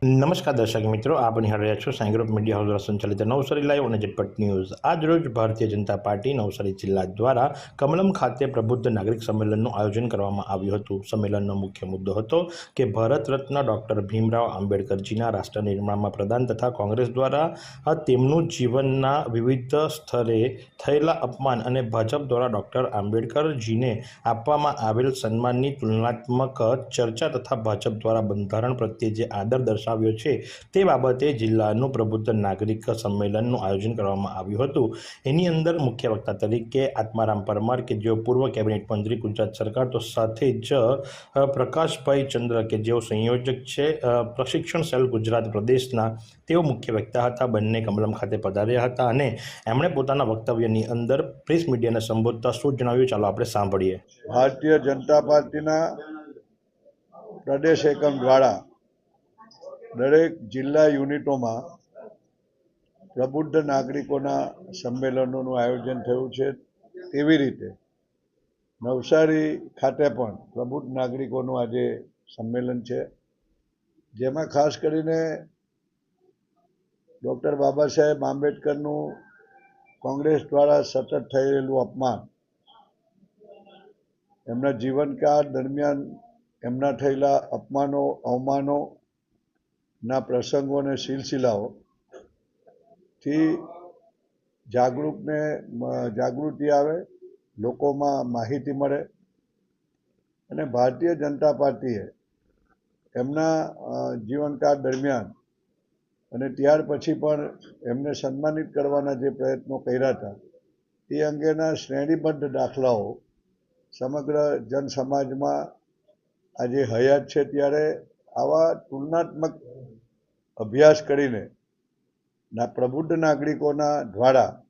નમસ્કાર દર્શક મિત્રો, આપ નિહાળ રહ્યા છો સાઈ મીડિયા હાઉસ દ્વારા સંચાલિત નવસારી લાઈવ અને ઝટપટ ન્યૂઝ. આજ રોજ ભારતીય જનતા પાર્ટી નવસારી જિલ્લા દ્વારા કમલમ ખાતે પ્રબુદ્ધ નાગરિક સંમેલનનું આયોજન કરવામાં આવ્યું હતું. સંમેલનનો મુખ્ય મુદ્દો હતો કે ભારત રત્ન ડૉક્ટર ભીમરાવ આંબેડકરજીના રાષ્ટ્ર નિર્માણમાં પ્રદાન તથા કોંગ્રેસ દ્વારા તેમનું જીવનના વિવિધ સ્તરે થયેલા અપમાન અને ભાજપ દ્વારા ડૉક્ટર આંબેડકરજીને આપવામાં આવેલ સન્માનની તુલનાત્મક ચર્ચા તથા ભાજપ દ્વારા બંધારણ પ્રત્યે જે આદર દર્શાવ્યો છે. તે બાબતે જિલ્લાનું પ્રબુદ્ધ નાગરિક સંમેલનનું આયોજન કરવામાં આવ્યું હતું. એની અંદર મુખ્ય વક્તા તરીકે આત્મારામ પરમાર કે જેઓ પૂર્વ કેબિનેટ મંત્રી, ગુજરાત સરકાર, તો સાથે જ પ્રકાશભાઈ ચંદ્ર કે જેઓ સંયોજક છે પ્રશિક્ષણ સેલ ગુજરાત પ્રદેશના, તેઓ મુખ્ય વક્તા હતા. બંને કમલમ ખાતે પધાર્યા હતા અને એમણે પોતાના વક્તવ્યની અંદર પ્રેસ મીડિયાને સંબોધતા શું જણાવ્યું? ચાલો આપણે સાંભળીએ. ભારતીય જનતા પાર્ટીના પ્રદેશ એકમ દ્વારા દરેક જિલ્લા યુનિટોમાં પ્રબુદ્ધ નાગરિકોના સંમેલનોનું આયોજન થયું છે. તેવી રીતે નવસારી ખાતે પણ પ્રબુદ્ધ નાગરિકોનું આજે સંમેલન છે. જેમાં ખાસ કરીને ડૉક્ટર બાબા સાહેબ આંબેડકરનું કોંગ્રેસ દ્વારા સતત રહેલું અપમાન, એમના જીવનકાળ દરમિયાન એમના થયેલા અપમાનો, અવમાનો ના પ્રસંગો અને સિલસિલાઓ થી જાગૃતને જાગૃતિ આવે, લોકોમાં માહિતી મળે અને ભારતીય જનતા પાર્ટીએ એમના જીવનકાળ દરમિયાન અને ત્યાર પછી પણ એમને સન્માનિત કરવાના જે પ્રયત્નો કર્યા હતા, એ અંગેના શ્રેણીબદ્ધ દાખલાઓ સમગ્ર જન સમાજમાં આજે હયાત છે ત્યારે આવા તુલનાત્મક અભ્યાસ કરીને ના પ્રબુદ્ધ નાગરિકોના દ્વારા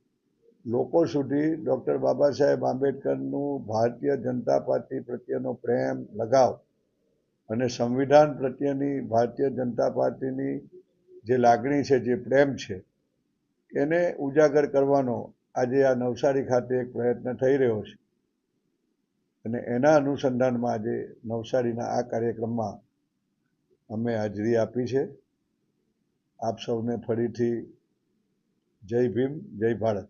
લોકો સુધી ડૉક્ટર બાબા સાહેબ આંબેડકરનું ભારતીય જનતા પાર્ટી પ્રત્યેનો પ્રેમ, લગાવ અને સંવિધાન પ્રત્યેની ભારતીય જનતા પાર્ટીની જે લાગણી છે, જે પ્રેમ છે, એને ઉજાગર કરવાનો આજે આ નવસારી ખાતે એક પ્રયત્ન થઈ રહ્યો છે. અને એના અનુસંધાનમાં આજે નવસારીના આ કાર્યક્રમમાં અમે હાજરી આપી છે. આપ સૌને ફરીથી જય ભીમ, જય ભારત.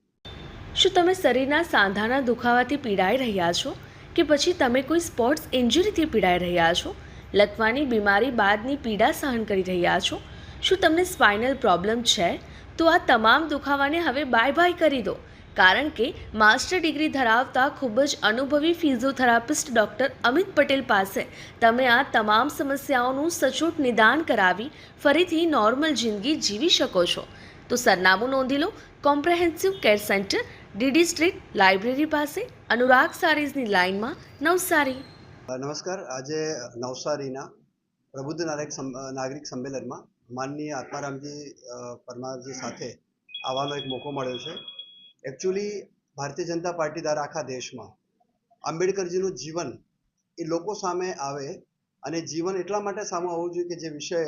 શું તમે શરીરના સાંધાના દુખાવાથી પીડાઈ રહ્યા છો? કે પછી તમે કોઈ સ્પોર્ટ્સ ઇન્જરીથી પીડાઈ રહ્યા છો? લકવાની બીમારી બાદની પીડા સહન કરી રહ્યા છો? શું તમને સ્પાઇનલ પ્રોબ્લેમ છે? તો આ તમામ દુખાવાને હવે બાય બાય કરી દો. કારણ કે માસ્ટર ડિગ્રી ધરાવતા ખૂબ જ અનુભવી ફિઝિયોથેરાપિસ્ટ ડૉક્ટર અમિત પટેલ પાસે તમે આ તમામ સમસ્યાઓનું સચોટ નિદાન કરાવી ફરીથી નોર્મલ જિંદગી જીવી શકો છો. તો સરનામું નોંધી લો, comprehensive care centre, DD street, library પાસે, અનુરાગ સારીઝની લાઇનમાં, નવસારી. નમસ્કાર. આજે નવસારીના પ્રબુદ્ધ નાગરિક નાગરિક સંમેલનમાં માનનીય આત્મારામજી પરમારજી સાથે આવવાનો એક મોકો મળ્યો છે. એકચ્યુઅલી ભારતીય જનતા પાર્ટી દ્વારા આખા દેશમાં આંબેડકરજીનું જીવન એ લોકો સામે આવે અને જીવન એટલા માટે સામે આવવું જોઈએ કે જે વિષય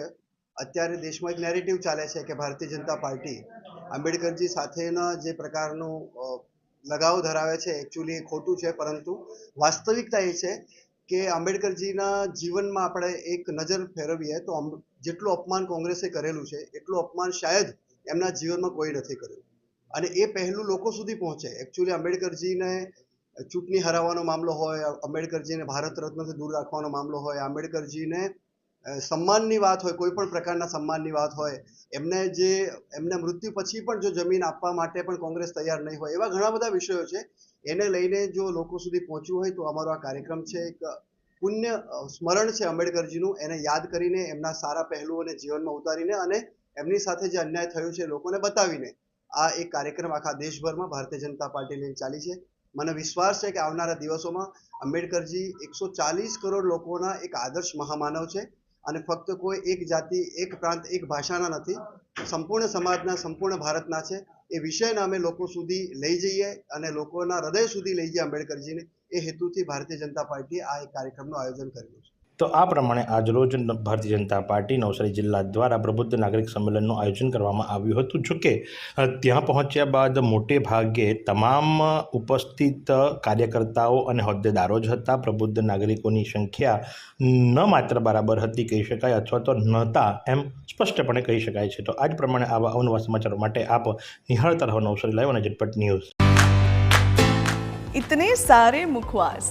અત્યારે દેશમાં એક નેરેટિવ ચાલે છે કે ભારતીય જનતા પાર્ટી આંબેડકરજી સાથેના જે પ્રકારનું લગાવ ધરાવે છે એકચ્યુઅલી એ ખોટું છે, પરંતુ વાસ્તવિકતા એ છે કે આંબેડકરજીના જીવનમાં આપણે એક નજર ફેરવીએ તો જેટલું અપમાન કોંગ્રેસે કરેલું છે, એટલું અપમાન શાયદ એમના જીવનમાં કોઈ નથી કર્યું. અને એ પહેલું લોકો સુધી પહોંચે. એકચ્યુઅલી આંબેડકરજીને ચૂંટણી હરાવવાનો મામલો હોય, આંબેડકરજીને ભારત રત્નથી દૂર રાખવાનો મામલો હોય, આંબેડકરજીને સન્માનની વાત હોય, કોઈ પણ પ્રકારના સન્માનની વાત હોય, એમને જે, એમને મૃત્યુ પછી પણ જો જમીન આપવા માટે પણ કોંગ્રેસ તૈયાર નહીં હોય, એવા ઘણા બધા વિષયો છે. એને લઈને જો લોકો સુધી પહોંચવું હોય તો અમારો આ કાર્યક્રમ છે એક પુણ્ય સ્મરણ છે આંબેડકરજીનું. એને યાદ કરીને એમના સારા પહેલુઓને જીવનમાં ઉતારીને અને એમની સાથે જે અન્યાય થયો છે લોકોને બતાવીને આ એક કાર્યક્રમ આખા દેશભરમાં ભારતીય જનતા પાર્ટી લઈને ચાલી છે. મને વિશ્વાસ છે કે આવનારા દિવસોમાં આંબેડકરજી એકસો ચાલીસ કરોડ લોકોના એક આદર્શ મહામાનવ છે અને ફક્ત કોઈ એક જાતિ, એક પ્રાંત, એક ભાષાના નથી, સંપૂર્ણ સમાજના, સંપૂર્ણ ભારતના છે. એ વિષયને અમે લોકો સુધી લઈ જઈએ અને લોકોના હૃદય સુધી લઈ જઈએ આંબેડકરજીને. એ હેતુથી ભારતીય જનતા પાર્ટીએ આ એક કાર્યક્રમનું આયોજન કર્યું છે. તો આ પ્રમાણે આજરોજ ભારતીય જનતા પાર્ટી નવસારી જિલ્લા દ્વારા પ્રબુદ્ધ નાગરિક સંમેલનનું આયોજન કરવામાં આવ્યું હતું. જો કે ત્યાં પહોંચ્યા બાદ મોટે ભાગે તમામ ઉપસ્થિત કાર્યકર્તાઓ અને હોદ્દેદારો જ હતા. પ્રબુદ્ધ નાગરિકોની સંખ્યા ન માત્ર બરાબર હતી કહી શકાય અથવા તો નહોતા એમ સ્પષ્ટપણે કહી શકાય છે. તો આજ પ્રમાણે આવા અવનવા સમાચારો માટે આપ નિહાળતા રહો નવસારી લાઈવ અને ઝટપટ ન્યૂઝ. ઇતને સારે મુખવાસ.